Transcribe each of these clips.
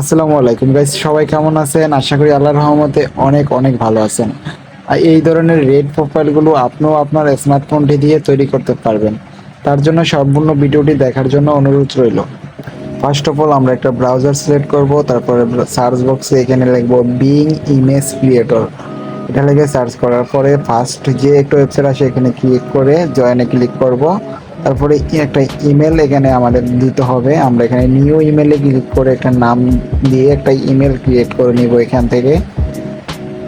আসসালামু আলাইকুম গাইস সবাই কেমন আছেন? আশা করি আল্লাহর রহমতে অনেক অনেক ভালো আছেন। আর এই ধরনের রেড প্রোফাইলগুলো আপনিও আপনার স্মার্টফোনটি দিয়ে তৈরি করতে পারবেন। তার জন্য সম্পূর্ণ ভিডিওটি দেখার জন্য অনুরোধ রইল। ফার্স্ট অফ অল আমরা একটা ব্রাউজার সিলেক্ট করব, তারপরে সার্চ বক্সে এখানে লিখব বিং ইমেজ ক্রিয়েটর এটা লিখে সার্চ করার পরে ফার্স্ট যে একটা ওয়েবসাইট আসে, এখানে ক্লিক করে জয়েনে ক্লিক করব। তারপরে একটা ইমেল এখানে আমাদের দিতে হবে। আমরা এখানে নিউ ইমেলে ক্লিক করে একটা নাম দিয়ে একটা ইমেল ক্রিয়েট করে নিব এখান থেকে।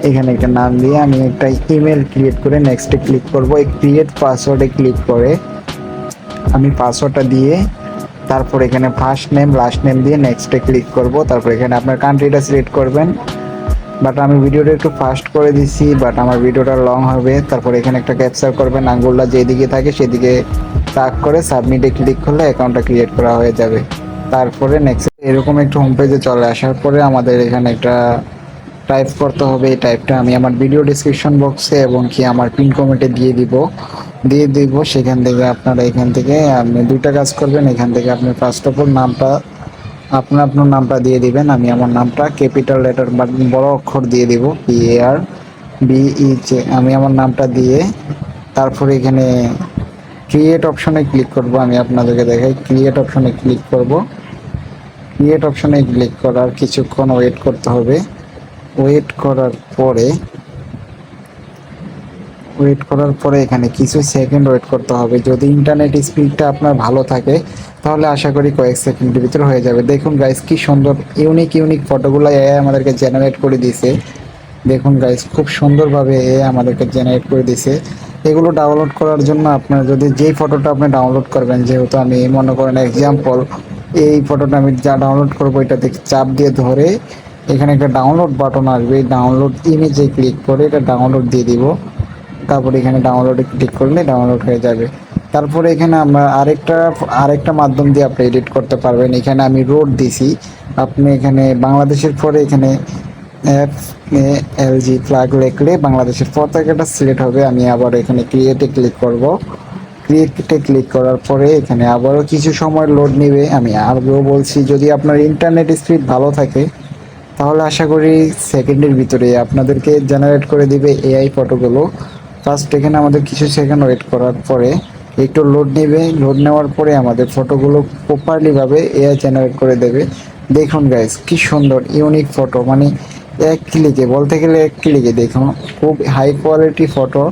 এখানে একটা নাম দিয়ে আমি একটা ইমেল ক্রিয়েট করে নেক্সটে ক্লিক করব। এই ক্রিয়েট পাসওয়ার্ডে ক্লিক করে আমি পাসওয়ার্ডটা দিয়ে তারপর এখানে ফার্স্ট নেম লাস্ট নেম দিয়ে নেক্সটে ক্লিক করব। তারপর এখানে আপনার কান্ট্রিটা সিলেক্ট করবেন। বাট আমি ভিডিওটা একটু ফাস্ট করে দিছি বাট আমার ভিডিওটা লং হবে। তারপর এখানে একটা ক্যাপচার করবেন। আঙ্গুলটা যেদিকে থাকে সেদিকে তাক করে সাবমিটে ক্লিক করলে অ্যাকাউন্টটা ক্রিয়েট করা হয়ে যাবে। তারপরে নেক্সট এরকম একটা হোম পেজে চলে আসার পরে আমাদের এখানে একটা টাইপ করতে হবে। এই টাইপটা আমি আমার ভিডিও ডিসক্রিপশন বক্সে এবং কি আমার পিন কমেন্টে দিয়ে দিব। দিয়ে দিব, সেখান থেকে আপনারা এখান থেকে আপনি দুইটা কাজ করবেন। এখান থেকে আপনি ফার্স্ট অফ অল নামটা, আপনার আপনার নামটা দিয়ে দিবেন। আমি আমার নামটা ক্যাপিটাল লেটার বা বড় অক্ষর দিয়ে দিব। পি এ আর বিই আমি আমার নামটা দিয়ে তারপরে এখানে ক্রিয়েট অপশনে ক্লিক করব, আমি আপনাদেরকে দেখাই। ক্রিয়েট অপশনে ক্লিক করব। ক্রিয়েট অপশনে ক্লিক করার কিছুক্ষণ ওয়েট করতে হবে। ওয়েট করার পরে ওয়েট করার পরে এখানে কিছু সেকেন্ড ওয়েট করতে হবে। যদি ইন্টারনেট স্পিডটা আপনার ভালো থাকে, তাহলে আশা করি কয়েক সেকেন্ডের ভিতরে হয়ে যাবে। দেখুন গাইস কি সুন্দর ইউনিক ইউনিক ফটোগুলো এ আমাদেরকে জেনারেট করে দিয়েছে। দেখুন গাইস খুব সুন্দরভাবে এ আমাদেরকে জেনারেট করে দিয়েছে। এগুলো ডাউনলোড করার জন্য আপনার যদি যেই ফটোটা আপনি ডাউনলোড করবেন, যেহেতু আমি মনে করেন এক্সাম্পল এই ফটোটা আমি যা ডাউনলোড করব এটাতে চাপ দিয়ে ধরে এখানে একটা ডাউনলোড বাটন আসবে ডাউনলোড ইমেজে ক্লিক করে এটা ডাউনলোড দিয়ে দিব। তারপরে এখানে ডাউনলোডে ক্লিক করলে ডাউনলোড হয়ে যাবে। তারপরে এখানে আমরা আরেকটা আরেকটা মাধ্যম দিয়ে আপনি এডিট করতে পারবেন। এখানে আমি রোড দিছি। আপনি এখানে বাংলাদেশের পরে এখানে এফ এ এল জি ফ্ল্যাগ লিখলে বাংলাদেশের পতাকাটা সিলেক্ট হবে। আমি আবার এখানে ক্রিয়েটে ক্লিক করব। ক্রিয়েটে ক্লিক করার পরে এখানে আবারও কিছু সময় লোড নেবে। আমি আরও বলছি, যদি আপনার ইন্টারনেট স্পিড ভালো থাকে, তাহলে আশা করি সেকেন্ডের ভিতরে আপনাদেরকে জেনারেট করে দিবে এআই ফটোগুলো ফার্স্ট এখানে আমাদের কিছু সেকেন্ড ওয়েট করার পরে একটু লোড নেবে। লোড নেওয়ার পরে আমাদের ফটোগুলো প্রপারলি ভাবে এআই জেনারেট করে দেবে। দেখুন গাইস কি সুন্দর ইউনিক ফটো মানে এক ক্লিকে বলতে গেলে এক ক্লিকে দেখুন, খুব হাই কোয়ালিটি ফটো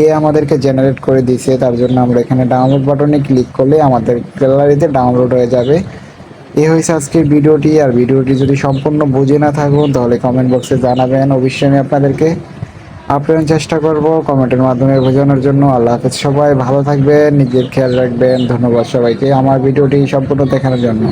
এ আমাদেরকে জেনারেট করে দিয়েছে, তার জন্য আমরা এখানে ডাউনলোড বাটনে ক্লিক করলে আমাদের গ্যালারিতে ডাউনলোড হয়ে যাবে। এ হয়েছে আজকের ভিডিওটি, আর ভিডিওটি যদি সম্পূর্ণ বুঝে না থাকুন, তাহলে কমেন্ট বক্সে জানাবেন। অবশ্যই আমি আপনাদেরকে আপ্যায়ন চেষ্টা করব কমেন্টের মাধ্যমে বোঝানোর জন্য। আল্লাহ হাফেজ সবাই, ভালো থাকবেন, নিজের খেয়াল রাখবেন। ধন্যবাদ সবাইকে আমার ভিডিওটি সম্পূর্ণ দেখানোর জন্য।